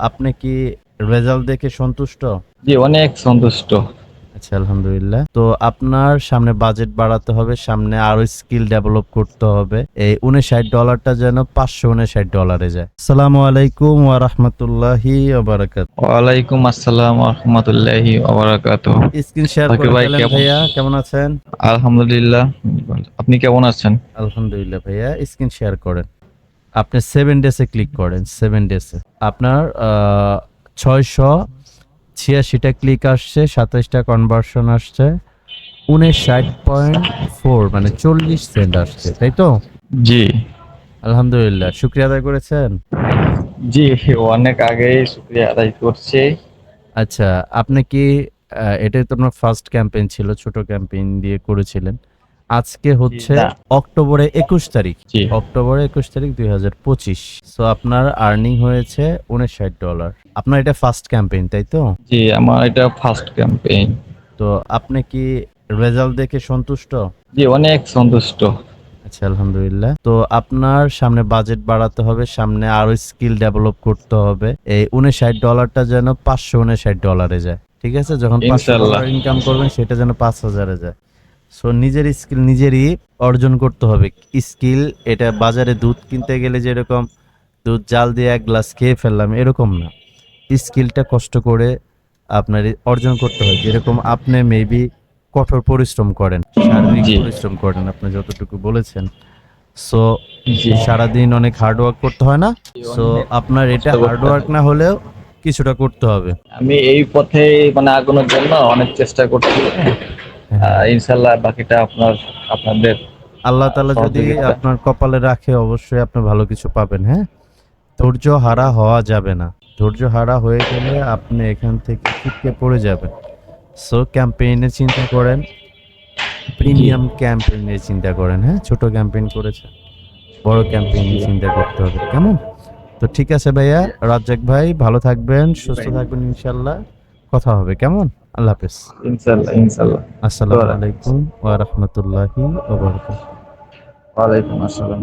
আপনি কি রেজাল্ট দেখে সন্তুষ্ট? জি অনেক সন্তুষ্ট। আচ্ছা আলহামদুলিল্লাহ। তো আপনার সামনে বাজেট বাড়াতে হবে সামনে আরও স্কিল ডেভেলপ করতে হবে। এই উনষাট ডলারটা যেন পাঁচশো উনষাট ডলারে যায়। আসসালামু আলাইকুম ওয়া রাহমাতুল্লাহি ওয়া বারাকাত ওয়ালাইকুম আসসালাম রহমতুল্লাহি ওবরাকাত স্ক্রিন শেয়ার করে ভাই, দিলেন ভাইয়া কেমন আছেন? আলহামদুলিল্লাহ। আপনি কেমন আছেন? আলহামদুলিল্লাহ ভাইয়া স্ক্রিন শেয়ার করেন। আপনি সেভেন ডেসে ক্লিক করেন সেভেন ডেসে আপনার ছয়শো ছিয়াশিটা ক্লিক আসছে সাতাইশটা কনভার্সন আসছে উনষাট পয়েন্ট ফোর মানে চল্লিশ সেন্ট আসছে তাই তো? জি। আলহামদুলিল্লাহ শুক্রিয়া আদায় করেছেন? জি অনেক আগেই শুক্রিয়া আদায় করছি। আচ্ছা আপনি কি এটাই তো আপনার ফার্স্ট ক্যাম্পেইন ছিল ছোট ক্যাম্পেইন দিয়ে করেছিলেন। আজকে হচ্ছে অক্টোবরে একুশ তারিখ। অক্টোবরে একুশ তারিখ দুই হাজার পঁচিশ। সো আপনার আর্নিং হয়েছে উনষাট ডলার আপনার এটা ফার্স্ট ক্যাম্পেইন তাই তো? জি আমার এটা ফার্স্ট ক্যাম্পেইন তো আপনি কি রেজাল্ট দেখে সন্তুষ্ট? জি অনেক সন্তুষ্ট। আচ্ছা আলহামদুলিল্লাহ। তো আপনার সামনে বাজেট বাড়াতে হবে সামনে আরও স্কিল ডেভেলপ করতে হবে। এই উনষাট ডলারটা যেন পাঁচশো উনষাট ডলারে যায়। ঠিক আছে? যখন পাঁচশো ডলার ইনকাম করবেন সেটা যেন পাঁচ হাজারে যায়। সো নিজের স্কিল নিজেরই অর্জন করতে হবে। স্কিল এটা বাজারে দুধ কিনতে গেলে যেরকম দুধ জাল দিয়ে এক গ্লাস খেয়ে ফেললাম এরকম না। স্কিলটা কষ্ট করে আপনার অর্জন করতে হয়। যেরকম আপনি মেবি কঠোর পরিশ্রম করেন শারীরিক পরিশ্রম করেন আপনি যতটুকু বলেছেন। সো সারাদিন অনেক হার্ড ওয়ার্ক করতে হয় না। সো আপনার এটা হার্ড ওয়ার্ক না হলেও কিছুটা করতে হবে। আমি এই পথে মানে আগানোর জন্য অনেক চেষ্টা করছি। ইনশাল্লাহ বাকিটা আপনার আপনাদের আল্লাহ তাআলা যদি আপনার কপালে রাখে অবশ্যই আপনি ভালো কিছু পাবেন হ্যাঁ? ধৈর্য হারা হওয়া যাবে না। ধৈর্য হারা হয়ে গেলে আপনি এখান থেকে ছিটকে পড়ে যাবেন। সো ক্যাম্পেইনের চিন্তা করেন। প্রিমিয়াম ক্যাম্পেইনের চিন্তা করেন হ্যাঁ? ছোট ক্যাম্পেইন করেছে বড় ক্যাম্পেইনের চিন্তা করতে হবে কেমন? তো ঠিক আছে ভাইয়া রাজ্জাক ভাই ভালো থাকবেন সুস্থ থাকবেন ইনশাল্লাহ কথা হবে কেমন? আল্লাহ হাফেজ। ইনশাল্লাহ ইনশাল্লাহ আসসালামু ওয়া আলাইকুম ওয়া রাহমাতুল্লাহি ওয়া বারাকাতুহু। ওয়ালাইকুম আসসালাম।